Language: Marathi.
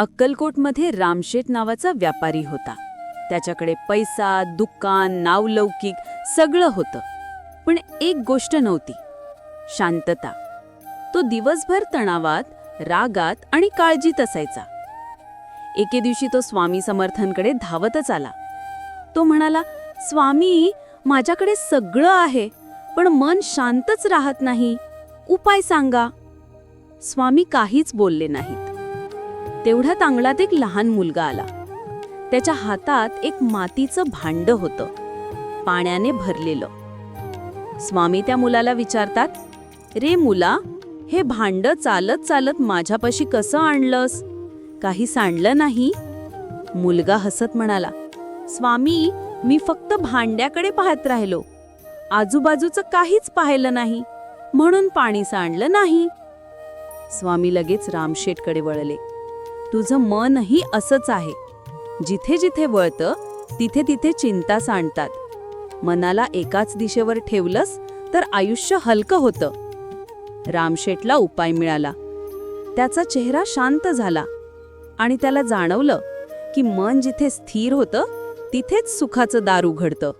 अक्कलकोटमध्ये रामशेठ नावाचा व्यापारी होता. त्याच्याकडे पैसा दुकान नावलौकिक सगळं होतं. पण एक गोष्ट नव्हती. शांतता. तो दिवसभर तणावात रागात आणि काळजीत असायचा. एके दिवशी तो स्वामी समर्थांकडे धावतच आला. तो म्हणाला स्वामी माझ्याकडे सगळं आहे पण मन शांतच राहत नाही. उपाय सांगा. स्वामी काहीच बोलले नाहीत. तेवढ्यात अंगणात एक लहान मुलगा आला. त्याच्या हातात एक मातीचं भांड होतं. पाण्याने भरलेलं. स्वामी त्या मुलाला विचारतात रे मुला हे भांड चालत चालत माझ्यापाशी कसं आणलंस? काही सांडलं नाही? मुलगा हसत म्हणाला स्वामी मी फक्त भांड्याकडे पाहत राहिलो. आजूबाजूचं काहीच पाहिलं नाही. म्हणून पाणी सांडलं नाही. स्वामी लगेच रामशेठकडे वळले. तुझं मनही असंच आहे. जिथे जिथे वळतं तिथे तिथे चिंता सांडतात. मनाला एकाच दिशेवर ठेवलंस तर आयुष्य हलकं होतं. रामशेटला उपाय मिळाला. त्याचा चेहरा शांत झाला आणि त्याला जाणवलं की मन जिथे स्थिर होतं तिथेच सुखाचं दार उघडतं.